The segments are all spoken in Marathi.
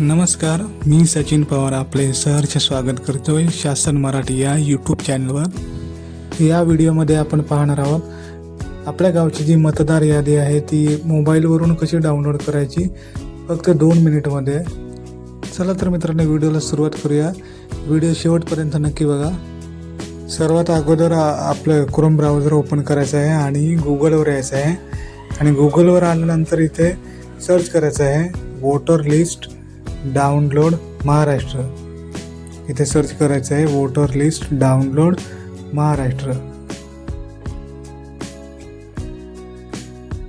नमस्कार मी सचिन पवार आपले सहर्ष स्वागत करतोय शासन मराठी या यूट्यूब चॅनलवर या व्हिडिओमध्ये आपण पाहणार आहोत आपल्या गावची जी मतदार यादी आहे ती मोबाईलवरून कशी डाउनलोड करायची फक्त दोन मिनिटमध्ये चला तर मित्रांनो व्हिडिओला सुरुवात करूया. व्हिडिओ शेवटपर्यंत नक्की बघा. सर्वात अगोदर आपलं क्रोम ब्राउझर ओपन करायचं आहे आणि गुगलवर यायचं आहे. आणि गुगलवर आल्यानंतर इथे सर्च करायचं आहे वोटर लिस्ट डाउनलोड महाराष्ट्र. इथे सर्च करायचं आहे voter list download Maharashtra.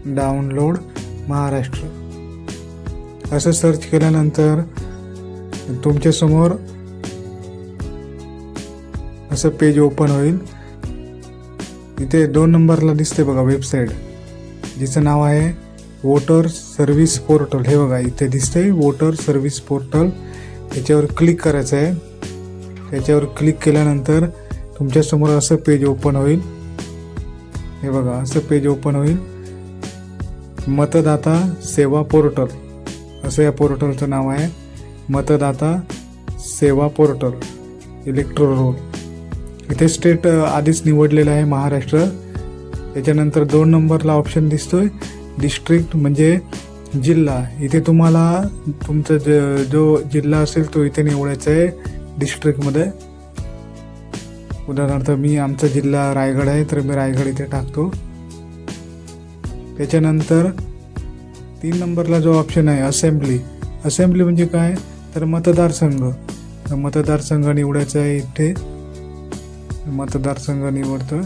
Download Maharashtra. असं सर्च केल्यानंतर तुमच्यासमोर असं पेज ओपन होईल. इथे दोन नंबरला दिसते बघा वेबसाईट जिचं नाव आहे वोटर सर्व्हिस पोर्टल हे बघा इथे दिसतंय वोटर सर्व्हिस पोर्टल. याच्यावर क्लिक करायचं आहे. त्याच्यावर क्लिक केल्यानंतर तुमच्यासमोर असं पेज ओपन होईल. हे बघा असं पेज ओपन होईल. मतदाता सेवा पोर्टल असं या पोर्टलचं नाव आहे. मतदाता सेवा पोर्टल इलेक्ट्रो रोल इथे स्टेट आधीच निवडलेलं आहे महाराष्ट्र. त्याच्यानंतर दोन नंबरला ऑप्शन दिसतोय. डिस्ट्रिक्ट म्हणजे जिल्हा. इथे तुम्हाला तुमचा ज जो जिल्हा असेल तो इथे निवडायचा आहे डिस्ट्रिक्टमध्ये उदाहरणार्थ मी आमचा जिल्हा रायगड आहे तर मी रायगड इथे टाकतो. त्याच्यानंतर तीन नंबरला जो ऑप्शन आहे असेंब्ली असेंब्ली म्हणजे काय? तर मतदारसंघ. तर मतदारसंघ निवडायचा आहे इथे. मतदारसंघ निवडतोय.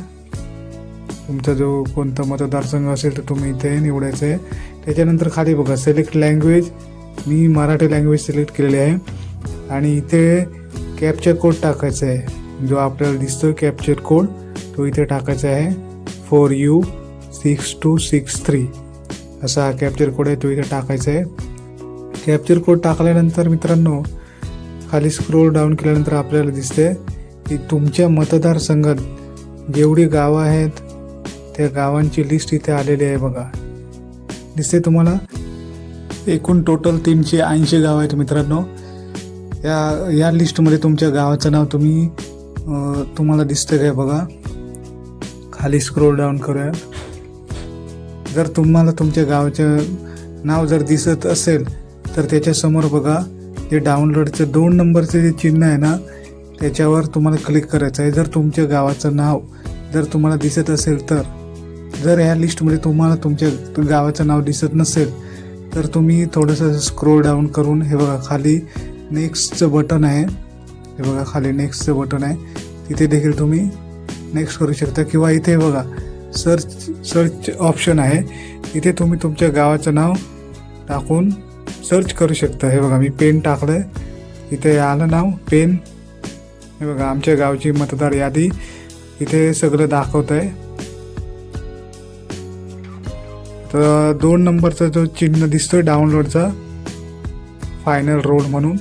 तुमचा जो कोणता मतदारसंघ असेल तर तुम्ही इथे निवडायचं आहे. त्याच्यानंतर खाली बघा सिलेक्ट लँग्वेज मी मराठी लँग्वेज सिलेक्ट केलेली आहे. आणि इथे कॅप्चर कोड टाकायचा आहे. जो आपल्याला दिसतो कॅप्चर कोड तो इथे टाकायचा आहे. Four U six two six three असा हा कॅप्चर कोड आहे तो इथे टाकायचा आहे. कॅप्चर कोड टाकल्यानंतर मित्रांनो खाली स्क्रोल डाऊन केल्यानंतर आपल्याला दिसते की तुमच्या मतदारसंघात जेवढी गावं आहेत त्या गावांची लिस्ट इथे आलेली आहे बघा. दिसते तुम्हाला? एकूण टोटल तीनशे ऐंशी गाव आहेत मित्रांनो. या या लिस्टमध्ये तुमच्या गावाचं नाव तुम्ही तुम्हाला दिसतं काय बघा? खाली स्क्रोल डाऊन करूया. जर तुम्हाला तुमच्या गावाचं नाव जर दिसत असेल तर त्याच्यासमोर बघा जे डाउनलोडचं दोन नंबरचं जे चिन्ह आहे ना त्याच्यावर तुम्हाला क्लिक करायचं आहे. जर तुमच्या गावाचं नाव जर तुम्हाला दिसत असेल तर. जर ह्या लिस्टमध्ये तुम्हाला तुमच्या गावाचं नाव दिसत नसेल तर तुम्ही थोडंसं स्क्रोल डाऊन करून हे बघा खाली नेक्स्टचं बटन आहे. हे बघा खाली नेक्स्टचं बटन आहे. तिथे देखील तुम्ही नेक्स्ट करू शकता. किंवा इथे बघा सर्च सर्च ऑप्शन आहे. इथे तुम्ही तुमच्या गावाचं नाव टाकून सर्च करू शकता. हे बघा मी पेन टाकलं आहे इथे आलं नाव पेन हे बघा आमच्या गावची मतदार यादी इथे सगळं दाखवत आहे तर दोन नंबरचा जो चिन्ह दिसतोय डाउनलोडचा फायनल रोड म्हणून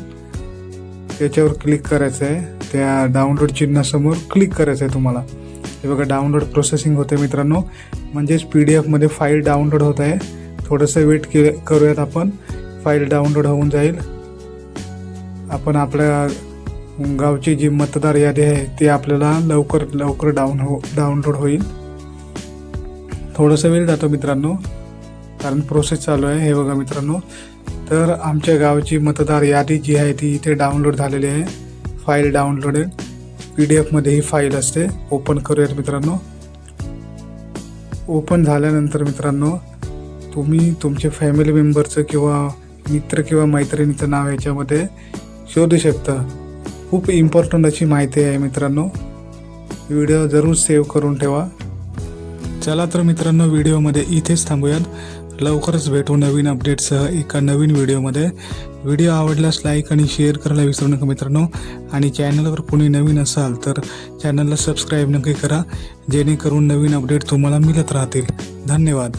त्याच्यावर क्लिक करायचं आहे. त्या डाउनलोड चिन्हासमोर क्लिक करायचं आहे तुम्हाला. हे बघा डाउनलोड प्रोसेसिंग होते मित्रांनो. म्हणजेच पी डी एफमध्ये फाईल डाउनलोड होत आहे. थोडंसं वेट के करूयात आपण. फाईल डाउनलोड होऊन जाईल. आपण आपल्या गावची जी मतदार यादी आहे ती आपल्याला लवकर लवकर डाऊन हो डाउनलोड होईल. थोडंसं वेळ जातो मित्रांनो. कारण प्रोसेस चालू आहे हे बघा मित्रांनो. तर आमच्या गावची मतदार यादी जी आहे ती इथे डाउनलोड झालेली आहे. फाईल डाउनलोड पी डी एफमध्ये ही फाईल असते. ओपन करूयात मित्रांनो. ओपन झाल्यानंतर मित्रांनो तुम्ही तुमच्या फॅमिली मेंबरचं किंवा मित्र किंवा मैत्रिणीचं नाव याच्यामध्ये शोधू शकता. खूप इम्पॉर्टंट अशी माहिती आहे मित्रांनो. व्हिडिओ जरूर सेव्ह करून ठेवा. चला तर मित्रांनो व्हिडिओमध्ये इथेच थांबूयात. लवकरच भेटू नवीन अपडेटसह एका नवीन व्हिडिओमध्ये व्हिडिओ आवडल्यास लाईक आणि शेअर करायला विसरू नका मित्रांनो. आणि चॅनलवर कोणी नवीन असाल तर चॅनलला सबस्क्राईब नक्की करा. जेणेकरून नवीन अपडेट तुम्हाला मिळत राहतील. धन्यवाद.